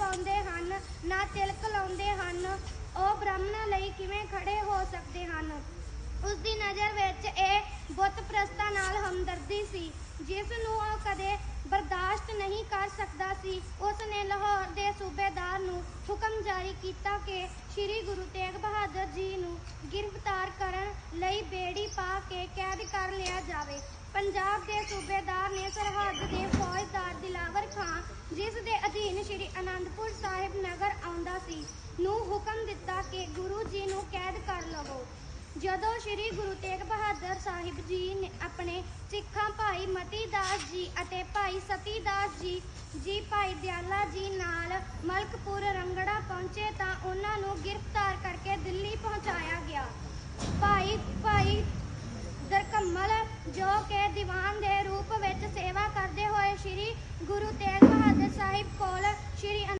ਪਾਉਂਦੇ ਹਨ, ਨਾ ਤਿਲਕ ਲਾਉਂਦੇ ਹਨ। ਉਹ ਬ੍ਰਾਹਮਣਾਂ ਲਈ ਕਿਵੇਂ ਖੜੇ ਹੋ ਸਕਦੇ ਹਨ? ਉਸ ਦੀ ਨਜ਼ਰ ਵਿੱਚ ਇਹ ਬੁੱਤ ਪ੍ਰਸਤਾਂ ਨਾਲ ਹਮਦਰਦੀ ਸੀ, ਜਿਸ ਨੂੰ ਉਹ ਕਦੇ ਬਰਦਾਸ਼ਤ ਨਹੀਂ ਕਰ ਸਕਦਾ ਸੀ। ਉਸ ਨੇ ਲਾਹੌਰ ਦੇ ਸੂਬੇਦਾਰ ਨੂੰ ਹੁਕਮ ਜਾਰੀ ਕੀਤਾ ਕਿ ਸ੍ਰੀ ਗੁਰੂ ਤੇਗ ਬਹਾਦਰ ਜੀ ਨੂੰ ਗ੍ਰਿਫਤਾਰ ਕਰਨ ਲਈ ਬੇੜੀ ਪਾ ਕੇ ਕੈਦ ਕਰ ਲਿਆ ਜਾਵੇ ਪੰਜਾਬ ਦੇ ਸੂਬੇਦਾਰ ਨੇ ਸਰਹੱਦ ਦੇ ਫੌਜਦਾਰ ਦਿਲਾਵਰ ਖਾਂ ਜਿਸ ਦੇ ਸ੍ਰੀ ਅਨੰਦਪੁਰ ਸਾਹਿਬ ਨਗਰ ਆਉਂਦਾ ਸੀ, ਨੂੰ ਹੁਕਮ ਦਿੱਤਾ ਕਿ ਗੁਰੂ ਜੀ ਨੂੰ ਕੈਦ ਕਰ ਲਵੋ। ਜਦੋਂ ਸ੍ਰੀ ਗੁਰੂ ਤੇਗ ਬਹਾਦਰ ਸਾਹਿਬ ਜੀ ਨੇ ਆਪਣੇ ਸਿੱਖਾਂ ਭਾਈ ਮਤੀ ਦਾਸ ਜੀ ਅਤੇ ਭਾਈ ਸਤੀ ਦਾਸ ਜੀ ਜੀ ਭਾਈ ਦਿਆਲਾ ਜੀ ਨਾਲ ਮਲਕਪੁਰ ਰੰਗੜਾ ਪਹੁੰਚੇ ਤਾਂ ਉਹਨਾਂ ਨੂੰ ਗ੍ਰਿਫਤਾਰ ਕਰਕੇ ਦਿੱਲੀ ਪਹੁੰਚਾਇਆ ਗਿਆ। ਭਾਈ ਭਾਈ ਦਰਕਮਲ ਜੋ ਕਿ ਦੀਵਾਨ ਦੇ